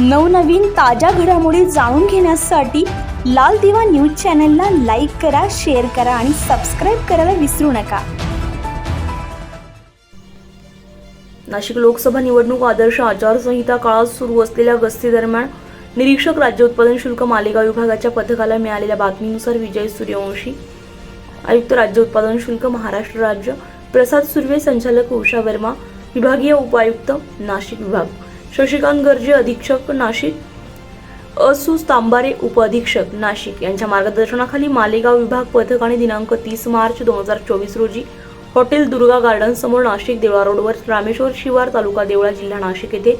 नवनवीन ताज्या घडामोडी जाणून घेण्यासाठी लाल दिवा न्यूज चॅनलला लाईक करा शेअर करा आणि सबस्क्राईब करायला विसरू नका. नाशिक लोकसभा निवडणूक आदर्श आचारसंहिता काळात सुरू असलेल्या गस्तीदरम्यान निरीक्षक राज्य उत्पादन शुल्क मालेगाव विभागाच्या पथकाला मिळालेल्या बातमीनुसार विजय सूर्यवंशी आयुक्त राज्य उत्पादन शुल्क महाराष्ट्र राज्य प्रसाद सुर्वे संचालक उषा वर्मा विभागीय उपायुक्त नाशिक विभाग. शशिकांत गर्जे अधीक्षक नाशिक असुस तांबारे उपअधीक्षक नाशिक. यांच्या मार्गदर्शनाखाली मालेगाव विभाग पथक आणि दिनांक तीस मार्च दोन हजार चोवीस रोजी हॉटेल दुर्गा गार्डन समोर नाशिक देवळा रोडवर रामेश्वर शिवार तालुका देवळा जिल्हा नाशिक येथे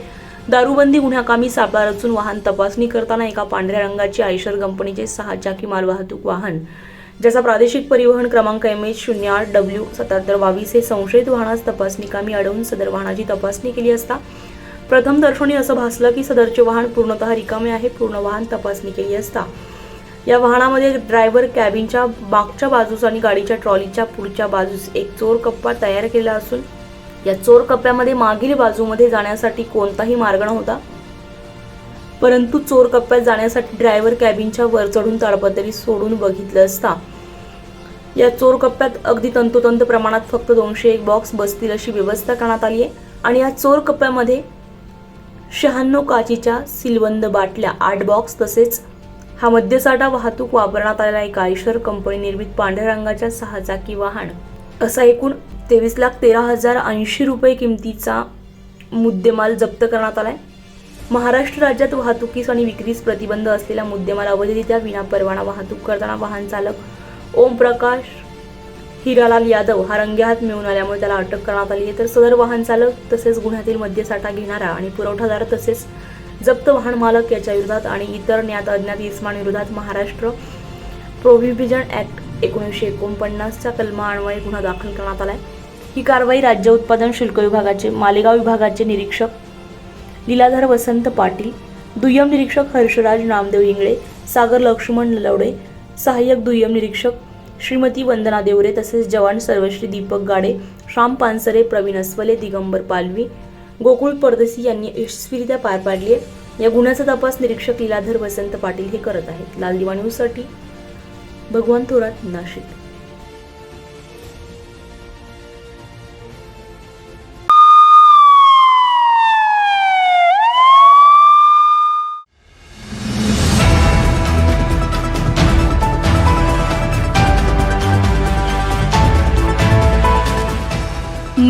दारूबंदी गुन्ह्याकामी सापळा रचून वाहन तपासणी करताना एका पांढऱ्या रंगाची आयशर कंपनीचे सहा चाकी मालवाहतूक वाहन ज्याचा प्रादेशिक परिवहन क्रमांक एम एच शून्य आठ डब्ल्यू सत्याहत्तर बावीस हे संशयित वाहनास तपासणी कामी अडवून सदर वाहनाची तपासणी केली असता प्रथम दर्शनी असं भासलं की सदरचे वाहन पूर्णतः रिकामे आहे पूर्ण वाहन तपासणी केली असता. या वाहनामध्ये ड्रायव्हर कॅबिनच्या मागच्या बाजूस आणि गाडीच्या ट्रॉलीच्या पुढच्या बाजूस एक चोर कप्पा तयार केला असून या चोर कप्प्यामध्ये मागील बाजूमध्ये जाण्यासाठी कोणताही मार्ग नव्हता. परंतु चोर कप्प्यात जाण्यासाठी ड्रायव्हर कॅबिनच्या वर चढून ताडपत्री सोडून बघितलं असता. या चोर कप्प्यात अगदी तंतोतंत प्रमाणात फक्त दोनशे एक बॉक्स बसतील अशी व्यवस्था करण्यात आली आहे. आणि या चोर कप्प्यामध्ये शहाण्णव काचीच्या सिलबंद बाटल्या आठ बॉक्स तसेच हा मद्यसाठा वाहतूक वापरण्यात आलेला एक आयशर कंपनी निर्मित पांढऱ्या रंगाच्या सहा चाकी वाहन. असा एकूण तेवीस लाख तेरा हजार ऐंशी रुपये किमतीचा मुद्देमाल जप्त करण्यात आला आहे महाराष्ट्र राज्यात वाहतुकीस आणि विक्रीस प्रतिबंध असलेला मुद्देमाल अवैधरित्या विना परवाना वाहतूक करताना वाहन चालक ओमप्रकाश हिरालाल यादव हा रंगेहात मिळून आल्यामुळे त्याला अटक करण्यात आली आहे. तर सदर वाहन चालक तसेच गुन्ह्यातील मद्यसाठा घेणारा आणि पुरवठादार तसेच जप्त वाहन मालक याच्या विरोधात आणि इतर ज्ञात अज्ञात इस्मांविरोधात महाराष्ट्र प्रोहिबिजन ऍक्ट एकोणीसशे एकोणपन्नासच्या कलमान्वये गुन्हा दाखल करण्यात आलाय. ही कारवाई राज्य उत्पादन शुल्क विभागाचे मालेगाव विभागाचे निरीक्षक लीलाधर वसंत पाटील दुय्यम निरीक्षक हर्षराज नामदेव इंगळे सागर लक्ष्मण लवडे सहाय्यक दुय्यम निरीक्षक श्रीमती वंदना देवरे तसेच जवान सर्वश्री दीपक गाडे श्याम पानसरे प्रवीण अस्वले दिगंबर पालवी गोकुळ परदेसी यांनी यशस्वीरित्या पार पाडली आहे. या गुन्ह्याचा तपास निरीक्षक लीलाधर वसंत पाटील हे करत आहेत. लाल दिवा न्यूजसाठी भगवान थोरात नाशिक.